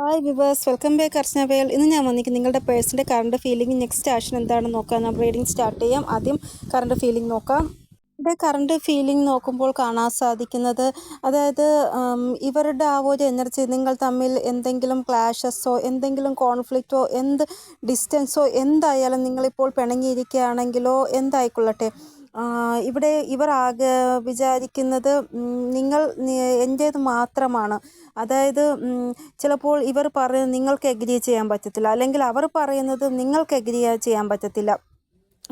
Hi viewers welcome back Archana പേൽ ഇന്ന് ഞാൻ വന്നിരിക്കുന്നത് നിങ്ങളുടെ പേഴ്സിന്റെ കറണ്ട് ഫീലിംഗ് നെക്സ്റ്റ് ആക്ഷൻ എന്താണെന്ന് നോക്കാം നമ്മൾ റീഡിംഗ് സ്റ്റാർട്ട് ചെയ്യാം. ആദ്യം കറണ്ട് ഫീലിംഗ് നോക്കാം. ഇവിടെ കറണ്ട് ഫീലിംഗ് നോക്കുമ്പോൾ കാണാൻ സാധിക്കുന്നത് അതായത് ഇവരുടെ ആ ഒരു എനർജി നിങ്ങൾ തമ്മിൽ എന്തെങ്കിലും ക്ലാഷസോ എന്തെങ്കിലും കോൺഫ്ലിക്റ്റോ എന്ത് ഡിസ്റ്റൻസോ എന്തായാലും നിങ്ങളിപ്പോൾ പിണങ്ങിയിരിക്കുകയാണെങ്കിലോ എന്തായിക്കൊള്ളട്ടെ. ഇവിടെ ഇവർ ആകെ വിചാരിക്കുന്നത് നിങ്ങൾ എന്റേത് മാത്രമാണ്. അതായത് ചിലപ്പോൾ ഇവർ പറയുന്നത് നിങ്ങൾക്ക് എഗ്രി ചെയ്യാൻ പറ്റത്തില്ല. അല്ലെങ്കിൽ അവർ പറയുന്നത് നിങ്ങൾക്ക് എഗ്രി ചെയ്യാൻ പറ്റത്തില്ല.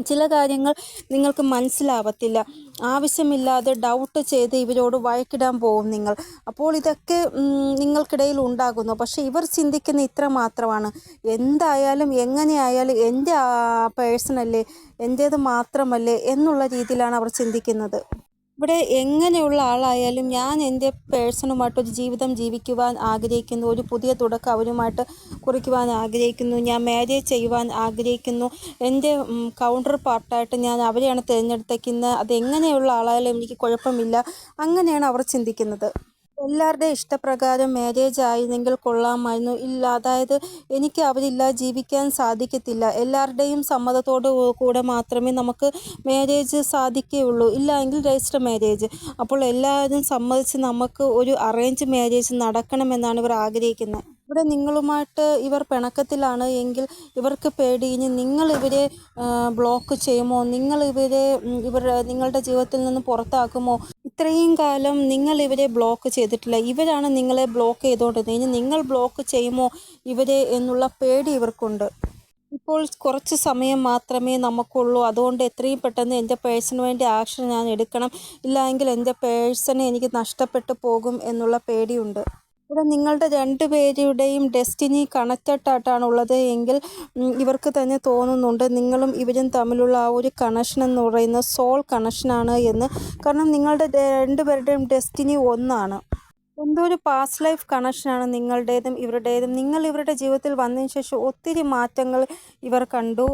ചില കാര്യങ്ങൾ നിങ്ങൾക്ക് മനസ്സിലാവത്തില്ല. ആവശ്യമില്ലാതെ ഡൗട്ട് ചെയ്ത് ഇവരോട് വഴക്കിടാൻ പോകും നിങ്ങൾ. അപ്പോൾ ഇതൊക്കെ നിങ്ങൾക്കിടയിൽ ഉണ്ടാകുന്നു. പക്ഷേ ഇവർ ചിന്തിക്കുന്ന ഇത്ര മാത്രമാണ്. എന്തായാലും എങ്ങനെയായാലും എന്റെ പേഴ്സണല്ലേ എന്റേത് മാത്രമല്ലേ എന്നുള്ള രീതിയിലാണ് അവർ ചിന്തിക്കുന്നത്. ഇവിടെ എങ്ങനെയുള്ള ആളായാലും ഞാൻ എന്റെ പേഴ്സണുമായിട്ട് ഒരു ജീവിതം ജീവിക്കുവാൻ ആഗ്രഹിക്കുന്നു ഒരു പുതിയ തുടക്കം അവരുമായിട്ട് കുറിക്കുവാൻ ആഗ്രഹിക്കുന്നു ഞാൻ മാരേജ് ചെയ്യുവാൻ ആഗ്രഹിക്കുന്നു. എന്റെ കൗണ്ടർ പാർട്ടായിട്ട് ഞാൻ അവരെയാണ് തിരഞ്ഞെടുത്തേക്കുന്നത്. അത് എങ്ങനെയുള്ള ആളായാലും എനിക്ക് കുഴപ്പമില്ല. അങ്ങനെയാണ് അവർ ചിന്തിക്കുന്നത്. എല്ലാവരുടെയും ഇഷ്ടപ്രകാരം മാരേജ് ആയിരുന്നെങ്കിൽ കൊള്ളാമായിരുന്നു. ഇല്ല അതായത് എനിക്ക് അവരില്ല ജീവിക്കാൻ സാധിക്കത്തില്ല. എല്ലാവരുടെയും സമ്മതത്തോട് കൂടെ മാത്രമേ നമുക്ക് മാരേജ് സാധിക്കുകയുള്ളൂ. ഇല്ല എങ്കിൽ രജിസ്റ്റർ മാരേജ് അപ്പോൾ എല്ലാവരും സമ്മതിച്ച് നമുക്ക് ഒരു അറേഞ്ച് മാരേജ് നടക്കണമെന്നാണ് ഇവർ ആഗ്രഹിക്കുന്നത്. ഇവിടെ നിങ്ങളുമായിട്ട് ഇവർ പിണക്കത്തിലാണ് എങ്കിൽ ഇവർക്ക് പേടി. ഇനി നിങ്ങൾ ഇവരെ ബ്ലോക്ക് ചെയ്യുമോ? നിങ്ങൾ ഇവരെ ഇവർ നിങ്ങളുടെ ജീവിതത്തിൽ നിന്ന് പുറത്താക്കുമോ? ഇത്രയും കാലം നിങ്ങൾ ഇവരെ ബ്ലോക്ക് ചെയ്തിട്ടില്ല. ഇവരാണ് നിങ്ങളെ ബ്ലോക്ക് ചെയ്തുകൊണ്ടിരുന്നത് ഇനി നിങ്ങൾ ബ്ലോക്ക് ചെയ്യുമോ ഇവരെ എന്നുള്ള പേടി ഇവർക്കുണ്ട്. ഇപ്പോൾ കുറച്ച് സമയം മാത്രമേ നമുക്കുള്ളൂ. അതുകൊണ്ട് എത്രയും പെട്ടെന്ന് എന്റെ പേഴ്സിന് വേണ്ടി ആക്ഷൻ ഞാൻ എടുക്കണം. ഇല്ലെങ്കിൽ എന്റെ പേഴ്സണെ എനിക്ക് നഷ്ടപ്പെട്ടു പോകും എന്നുള്ള പേടിയുണ്ട്. ഇവിടെ നിങ്ങളുടെ രണ്ട് പേരുടെയും ഡെസ്റ്റിനി കണക്റ്റഡ് ആയിട്ടാണ് ഉള്ളത് എങ്കിൽ ഇവർക്ക് തന്നെ തോന്നുന്നുണ്ട് നിങ്ങളും ഇവരും തമ്മിലുള്ള ആ ഒരു കണക്ഷൻ എന്ന് പറയുന്നത് സോൾ കണക്ഷനാണ് എന്ന്. കാരണം നിങ്ങളുടെ രണ്ടുപേരുടെയും ഡെസ്റ്റിനി ഒന്നാണ്. എന്തോ ഒരു പാസ്റ്റ് ലൈഫ് കണക്ഷനാണ് നിങ്ങളുടേതും ഇവരുടേതും. നിങ്ങൾ ഇവരുടെ ജീവിതത്തിൽ വന്നതിന് ശേഷം ഒത്തിരി മാറ്റങ്ങൾ ഇവർ കണ്ടു.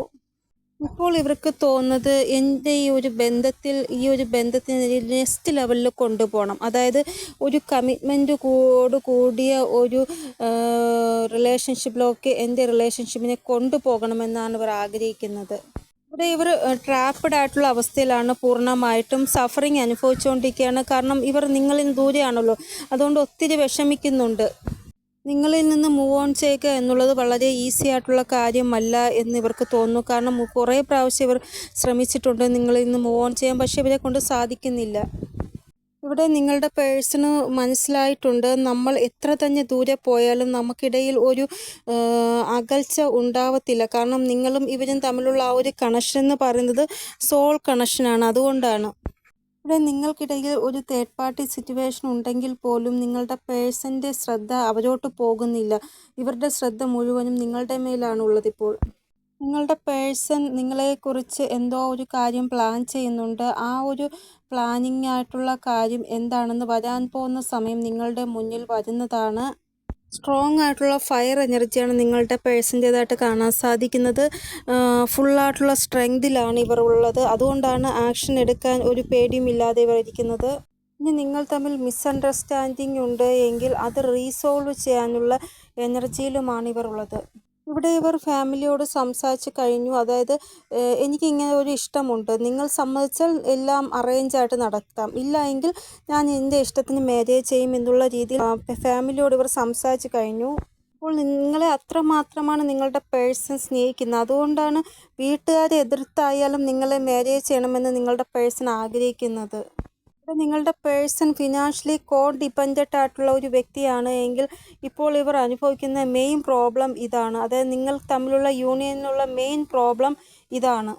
ഇപ്പോൾ ഇവർക്ക് തോന്നുന്നത് എന്റെ ഈ ഒരു ബന്ധത്തിൽ ഈ ഒരു ബന്ധത്തിന് നെക്സ്റ്റ് ലെവലിൽ കൊണ്ടുപോകണം. അതായത് ഒരു കമ്മിറ്റ്മെന്റ് കൂട് കൂടിയ ഒരു റിലേഷൻഷിപ്പിലൊക്കെ എന്റെ റിലേഷൻഷിപ്പിനെ കൊണ്ടുപോകണമെന്നാണ് ഇവർ ആഗ്രഹിക്കുന്നത്. ഇവിടെ ഇവർ ട്രാപ്പഡ് ആയിട്ടുള്ള അവസ്ഥയിലാണ് പൂർണമായിട്ടും സഫറിങ് അനുഭവിച്ചുകൊണ്ടിരിക്കുകയാണ്. കാരണം ഇവർ നിങ്ങളിൽ ദൂരെയാണല്ലോ. അതുകൊണ്ട് ഒത്തിരി വിഷമിക്കുന്നുണ്ട്. നിങ്ങളിൽ നിന്ന് മൂവ് ഓൺ ചെയ്യുക എന്നുള്ളത് വളരെ ഈസി ആയിട്ടുള്ള കാര്യമല്ല എന്ന് ഇവർക്ക് തോന്നുന്നു. കാരണം കുറേ പ്രാവശ്യം ഇവർ ശ്രമിച്ചിട്ടുണ്ട് നിങ്ങളിൽ നിന്ന് മൂവ് ഓൺ ചെയ്യാൻ പക്ഷേ ഇവരെ കൊണ്ട് സാധിക്കുന്നില്ല. ഇവിടെ നിങ്ങളുടെ പേഴ്സണ് മനസ്സിലായിട്ടുണ്ട് നമ്മൾ എത്ര തന്നെ ദൂരെ പോയാലും നമുക്കിടയിൽ ഒരു അകൽച്ച ഉണ്ടാവത്തില്ല. കാരണം നിങ്ങളും ഇവരും തമ്മിലുള്ള ആ ഒരു കണക്ഷൻ എന്ന് പറയുന്നത് സോൾ കണക്ഷനാണ് അതുകൊണ്ടാണ്. ഇവിടെ നിങ്ങൾക്കിടയിൽ ഒരു തേർഡ് പാർട്ടി സിറ്റുവേഷൻ ഉണ്ടെങ്കിൽ പോലും നിങ്ങളുടെ പേഴ്സന്റെ ശ്രദ്ധ അവരോട്ട് പോകുന്നില്ല. ഇവരുടെ ശ്രദ്ധ മുഴുവനും നിങ്ങളുടെ മേലാണുള്ളത് ഇപ്പോൾ. നിങ്ങളുടെ പേഴ്സൺ നിങ്ങളെക്കുറിച്ച് എന്തോ ഒരു കാര്യം പ്ലാൻ ചെയ്യുന്നുണ്ട്. ആ ഒരു പ്ലാനിങ് ആയിട്ടുള്ള കാര്യം എന്താണെന്ന് വരാൻ പോകുന്ന സമയം നിങ്ങളുടെ മുന്നിൽ വരുന്നതാണ്. സ്ട്രോങ് ആയിട്ടുള്ള ഫയർ എനർജിയാണ് നിങ്ങളുടെ പേഴ്സന്റേതായിട്ട് കാണാൻ സാധിക്കുന്നത്. ഫുള്ളായിട്ടുള്ള സ്ട്രെങ്തിലാണ് ഇവർ ഉള്ളത്. അതുകൊണ്ടാണ് ആക്ഷൻ എടുക്കാൻ ഒരു പേടിയും ഇല്ലാതെ ഇവർ ഇരിക്കുന്നത്. ഇനി നിങ്ങൾ തമ്മിൽ മിസ്അണ്ടർസ്റ്റാൻഡിങ് ഉണ്ട് എങ്കിൽ അത് റീസോൾവ് ചെയ്യാനുള്ള എനർജിയിലുമാണ് ഇവർ ഉള്ളത്. ഇവിടെ ഇവർ ഫാമിലിയോട് സംസാരിച്ച് കഴിഞ്ഞു. അതായത് എനിക്ക് ഇങ്ങനെ ഒരു ഇഷ്ടമുണ്ട്. നിങ്ങൾ സമ്മതിച്ചാൽ എല്ലാം അറേഞ്ച് ആയിട്ട് നടത്താം. ഇല്ല എങ്കിൽ ഞാൻ എന്റെ ഇഷ്ടത്തിന് മാരേജ് ചെയ്യും എന്നുള്ള രീതിയിൽ ഫാമിലിയോട് ഇവർ സംസാരിച്ച് കഴിഞ്ഞു. അപ്പോൾ നിങ്ങളെ അത്രമാത്രമാണ് നിങ്ങളുടെ പേഴ്സൺ സ്നേഹിക്കുന്നത്. അതുകൊണ്ടാണ് വീട്ടുകാരെ എതിർത്തായാലും നിങ്ങളെ മാരേജ് ചെയ്യണമെന്ന് നിങ്ങളുടെ പേഴ്സൺ ആഗ്രഹിക്കുന്നത്. ഇവിടെ നിങ്ങളുടെ പേഴ്സൺ ഫിനാൻഷ്യലി കോ ഡിപ്പെൻഡന്റ് ആയിട്ടുള്ള ഒരു വ്യക്തിയാണ് എങ്കിൽ ഇപ്പോൾ ഇവർ അനുഭവിക്കുന്ന മെയിൻ പ്രോബ്ലം ഇതാണ്. അതായത് നിങ്ങൾ തമ്മിലുള്ള യൂണിയനിലുള്ള മെയിൻ പ്രോബ്ലം ഇതാണ്.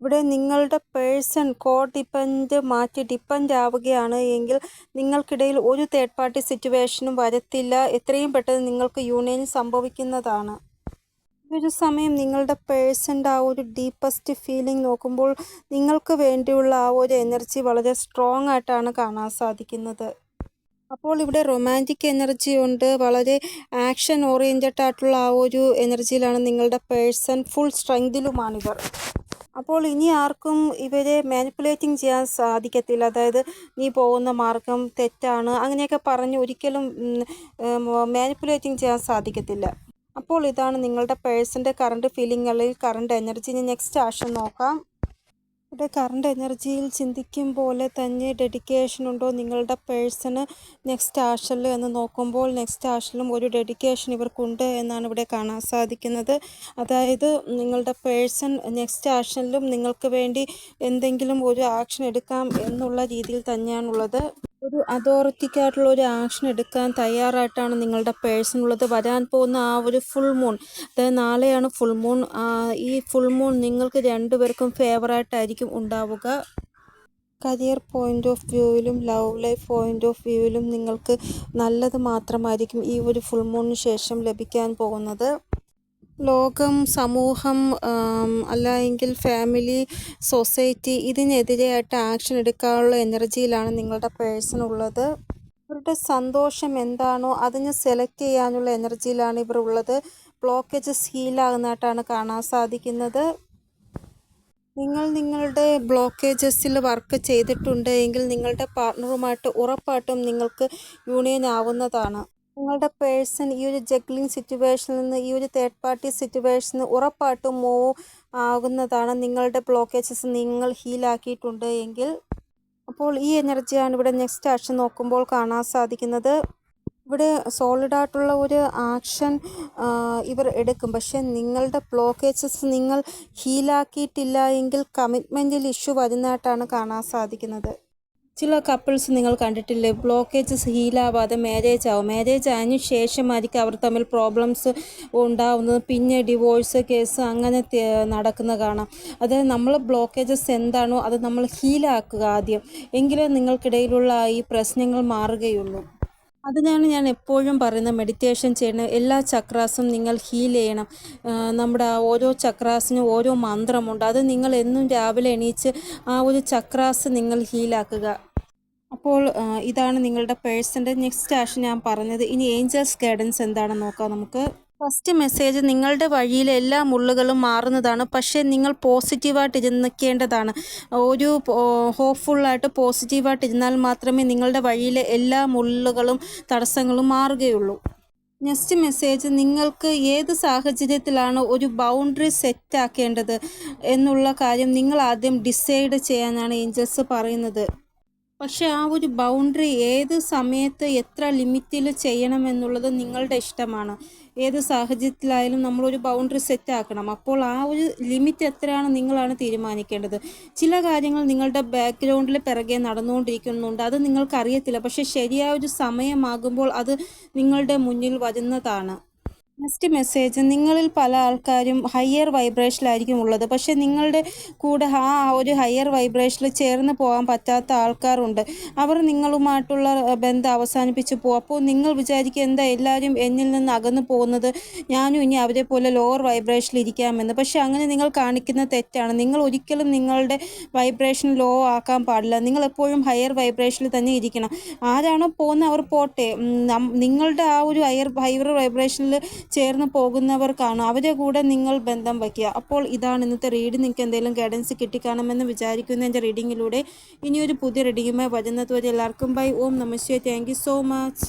ഇവിടെ നിങ്ങളുടെ പേഴ്സൺ കോ ഡിപ്പെൻഡ് മാറ്റി ഡിപ്പെൻഡ് ആവുകയാണ് എങ്കിൽ നിങ്ങൾക്കിടയിൽ ഒരു തേർഡ് പാർട്ടി സിറ്റുവേഷനും വരത്തില്ല. എത്രയും പെട്ടെന്ന് നിങ്ങൾക്ക് യൂണിയൻ സംഭവിക്കുന്നതാണ്. ഒരു സമയം നിങ്ങളുടെ പേഴ്സന്റെ ആ ഒരു ഡീപ്പസ്റ്റ് ഫീലിംഗ് നോക്കുമ്പോൾ നിങ്ങൾക്ക് വേണ്ടിയുള്ള ആ ഒരു എനർജി വളരെ സ്ട്രോങ് ആയിട്ടാണ് കാണാൻ സാധിക്കുന്നത്. അപ്പോൾ ഇവിടെ റൊമാന്റിക് എനർജി ഉണ്ട്. വളരെ ആക്ഷൻ ഓറിയന്റഡ് ആയിട്ടുള്ള ആ ഒരു എനർജിയിലാണ് നിങ്ങളുടെ പേഴ്സൺ ഫുൾ സ്ട്രെങ്തിലുമാണിവർ. അപ്പോൾ ഇനി ആർക്കും ഇവരെ മാനിപ്പുലേറ്റിംഗ് ചെയ്യാൻ സാധിക്കത്തില്ല. അതായത് നീ പോകുന്ന മാർഗം തെറ്റാണ്. അങ്ങനെയൊക്കെ പറഞ്ഞ് ഒരിക്കലും മാനിപ്പുലേറ്റിംഗ് ചെയ്യാൻ സാധിക്കത്തില്ല. അപ്പോൾ ഇതാണ് നിങ്ങളുടെ പേഴ്സിന്റെ കറണ്ട് ഫീലിങ്ങുകളിൽ കറണ്ട് എനർജി. ഇനി നെക്സ്റ്റ് ആക്ഷൻ നോക്കാം. ഇവിടെ കറണ്ട് എനർജിയിൽ ചിന്തിക്കും പോലെ തന്നെ ഡെഡിക്കേഷൻ ഉണ്ടോ നിങ്ങളുടെ പേഴ്സണ് നെക്സ്റ്റ് ആഷൽ എന്ന് നോക്കുമ്പോൾ നെക്സ്റ്റ് ആഷലും ഒരു ഡെഡിക്കേഷൻ ഇവർക്കുണ്ട് എന്നാണ് ഇവിടെ കാണാൻ സാധിക്കുന്നത്. അതായത് നിങ്ങളുടെ പേഴ്സൺ നെക്സ്റ്റ് ആഷനിലും നിങ്ങൾക്ക് വേണ്ടി എന്തെങ്കിലും ഒരു ആക്ഷൻ എടുക്കാം എന്നുള്ള രീതിയിൽ തന്നെയാണുള്ളത്. ഒരു അതോറിറ്റിക്കായിട്ടുള്ള ഒരു ആക്ഷൻ എടുക്കാൻ തയ്യാറായിട്ടാണ് നിങ്ങളുടെ പേഴ്സൺ ഉള്ളത്. വരാൻ പോകുന്ന ആ ഒരു ഫുൾ മൂൺ അതായത് നാളെയാണ് ഫുൾ മൂൺ ഈ ഫുൾ മൂൺ നിങ്ങൾക്ക് രണ്ടുപേർക്കും ഫേവറായിട്ടായിരിക്കും ഉണ്ടാവുക. കരിയർ പോയിന്റ് ഓഫ് വ്യൂവിലും ലവ് ലൈഫ് പോയിന്റ് ഓഫ് വ്യൂവിലും നിങ്ങൾക്ക് നല്ലത് മാത്രമായിരിക്കും ഈ ഒരു ഫുൾ മൂണിന് ശേഷം ലഭിക്കാൻ പോകുന്നത്. ലോകം സമൂഹം അല്ലെങ്കിൽ ഫാമിലി സൊസൈറ്റി ഇതിനെതിരെയായിട്ട് ആക്ഷൻ എടുക്കാനുള്ള എനർജിയിലാണ് നിങ്ങളുടെ പേഴ്സൺ ഉള്ളത്. ഇവരുടെ സന്തോഷം എന്താണോ അതിനെ സെലക്ട് ചെയ്യാനുള്ള എനർജിയിലാണ് ഇവർ ഉള്ളത്. ബ്ലോക്കേജസ് ഹീലാകുന്നതായിട്ടാണ് കാണാൻ സാധിക്കുന്നത്. നിങ്ങൾ നിങ്ങളുടെ ബ്ലോക്കേജസിൽ വർക്ക് ചെയ്തിട്ടുണ്ട് എങ്കിൽ നിങ്ങളുടെ പാർട്ട്ണറുമായിട്ട് ഉറപ്പായിട്ടും നിങ്ങൾക്ക് യൂണിയൻ ആവുന്നതാണ്. നിങ്ങളുടെ പേഴ്സൺ ഈ ഒരു ജഗ്ലിംഗ് സിറ്റുവേഷനിൽ നിന്ന് ഈ ഒരു തേർഡ് പാർട്ടി സിറ്റുവേഷനിൽ ഉറപ്പായിട്ടും മൂവ് ആകുന്നതാണ് നിങ്ങളുടെ ബ്ലോക്കേജസ് നിങ്ങൾ ഹീലാക്കിയിട്ടുണ്ട് എങ്കിൽ. അപ്പോൾ ഈ എനർജിയാണ് ഇവിടെ നെക്സ്റ്റ് ആക്ഷൻ നോക്കുമ്പോൾ കാണാൻ സാധിക്കുന്നത്. ഇവിടെ സോളിഡായിട്ടുള്ള ഒരു ആക്ഷൻ ഇവർ എടുക്കും. പക്ഷേ നിങ്ങളുടെ ബ്ലോക്കേജസ് നിങ്ങൾ ഹീലാക്കിയിട്ടില്ല എങ്കിൽ കമ്മിറ്റ്മെന്റിൽ ഇഷ്യൂ വരുന്നതായിട്ടാണ് കാണാൻ സാധിക്കുന്നത്. ചില കപ്പിൾസ് നിങ്ങൾ കണ്ടിട്ടില്ലേ? ബ്ലോക്കേജസ് ഹീലാവാതെ മാരേജ് ആവും. മാരേജ് ആയതിനു ശേഷമായിരിക്കും അവർ തമ്മിൽ പ്രോബ്ലംസ് ഉണ്ടാവുന്നത്. പിന്നെ ഡിവോഴ്സ് കേസ് അങ്ങനെ നടക്കുന്ന കാണാം. അത് നമ്മൾ ബ്ലോക്കേജസ് എന്താണോ അത് നമ്മൾ ഹീലാക്കുക ആദ്യം. എങ്കിലേ നിങ്ങൾക്കിടയിലുള്ള ഈ പ്രശ്നങ്ങൾ മാറുകയുള്ളൂ. അതിനാണ് ഞാൻ എപ്പോഴും പറയുന്നത് മെഡിറ്റേഷൻ ചെയ്യണം. എല്ലാ ചക്രാസും നിങ്ങൾ ഹീൽ ചെയ്യണം. നമ്മുടെ ഓരോ ചക്രാസിനും ഓരോ മന്ത്രമുണ്ട്. അത് നിങ്ങൾ എന്നും രാവിലെ എണീച്ച് ആ ഒരു ചക്രാസ് നിങ്ങൾ ഹീലാക്കുക അപ്പോൾ ഇതാണ് നിങ്ങളുടെ പേഴ്സന്റെ നെക്സ്റ്റ് ആഷൻ ഞാൻ പറഞ്ഞത്. ഇനി ഏഞ്ചൽസ് ഗൈഡൻസ് എന്താണെന്ന് നോക്കാം നമുക്ക്. ഫസ്റ്റ് മെസ്സേജ് നിങ്ങളുടെ വഴിയിലെ എല്ലാ മുള്ളുകളും മാറുന്നതാണ് പക്ഷേ നിങ്ങൾ പോസിറ്റീവായിട്ട് ഇരുന്നിക്കേണ്ടതാണ് ഒരു ഹോപ്പ്ഫുള്ളായിട്ട് പോസിറ്റീവായിട്ട് ഇരുന്നാൽ മാത്രമേ നിങ്ങളുടെ വഴിയിലെ എല്ലാ മുള്ളുകളും തടസ്സങ്ങളും മാറുകയുള്ളൂ. നെക്സ്റ്റ് മെസ്സേജ് നിങ്ങൾക്ക് ഏത് സാഹചര്യത്തിലാണ് ഒരു ബൗണ്ടറി സെറ്റ് ആക്കേണ്ടത് എന്നുള്ള കാര്യം നിങ്ങൾ ആദ്യം ഡിസൈഡ് ചെയ്യാനാണ് ഏഞ്ചൽസ് പറയുന്നത്. പക്ഷേ ആ ഒരു ബൗണ്ടറി ഏത് സമയത്ത് എത്ര ലിമിറ്റിൽ ചെയ്യണം എന്നുള്ളത് നിങ്ങളുടെ ഇഷ്ടമാണ്. ഏത് സാഹചര്യത്തിലായാലും നമ്മളൊരു ബൗണ്ടറി സെറ്റ് ആക്കണം. അപ്പോൾ ആ ഒരു ലിമിറ്റ് എത്രയാണ് നിങ്ങളാണ് തീരുമാനിക്കേണ്ടത്. ചില കാര്യങ്ങൾ നിങ്ങളുടെ ബാക്ക്ഗ്രൗണ്ടിൽ പിറകെ നടന്നുകൊണ്ടിരിക്കുന്നുണ്ട്. അത് നിങ്ങൾക്കറിയത്തില്ല. പക്ഷേ ശരിയായ ഒരു സമയമാകുമ്പോൾ അത് നിങ്ങളുടെ മുന്നിൽ വരുന്നതാണ്. Next message. നിങ്ങളിൽ പല ആൾക്കാരും ഹയർ വൈബ്രേഷനിലായിരിക്കും ഉള്ളത്. പക്ഷേ നിങ്ങളുടെ കൂടെ ആ ഒരു ഹയർ വൈബ്രേഷനിൽ ചേർന്ന് പോകാൻ പറ്റാത്ത ആൾക്കാരുണ്ട്. അവർ നിങ്ങളുമായിട്ടുള്ള ബന്ധം അവസാനിപ്പിച്ച് പോകും. അപ്പോൾ നിങ്ങൾ വിചാരിക്കുക എന്താ എല്ലാവരും എന്നിൽ നിന്ന് അകന്നു പോകുന്നത്? ഞാനും ഇനി അവരെ പോലെ ലോവർ വൈബ്രേഷനിൽ ഇരിക്കാമെന്ന്. പക്ഷേ അങ്ങനെ നിങ്ങൾ കാണിക്കുന്ന തെറ്റാണ്. നിങ്ങൾ ഒരിക്കലും നിങ്ങളുടെ വൈബ്രേഷൻ ലോ ആക്കാൻ പാടില്ല. നിങ്ങൾ എപ്പോഴും ഹയർ വൈബ്രേഷനിൽ തന്നെ ഇരിക്കണം. ആരാണോ പോകുന്ന അവർ പോട്ടെ. നിങ്ങളുടെ ആ ഒരു ഹയർ ഹയർ വൈബ്രേഷനിൽ ചേർന്ന് പോകുന്നവർക്കാണ് അവരെ കൂടെ നിങ്ങൾ ബന്ധം വയ്ക്കുക. അപ്പോൾ ഇതാണ് ഇന്നത്തെ റീഡ് നിങ്ങൾക്ക് എന്തെങ്കിലും ഗൈഡൻസ് കിട്ടിക്കാണമെന്ന് വിചാരിക്കുന്ന എന്റെ റീഡിങ്ങിലൂടെ ഇനിയൊരു പുതിയ റീഡിങ്ങുമായി വരുന്നത് വരെ എല്ലാവർക്കും ബൈ ഓം നമസ്തേ താങ്ക് സോ മച്ച്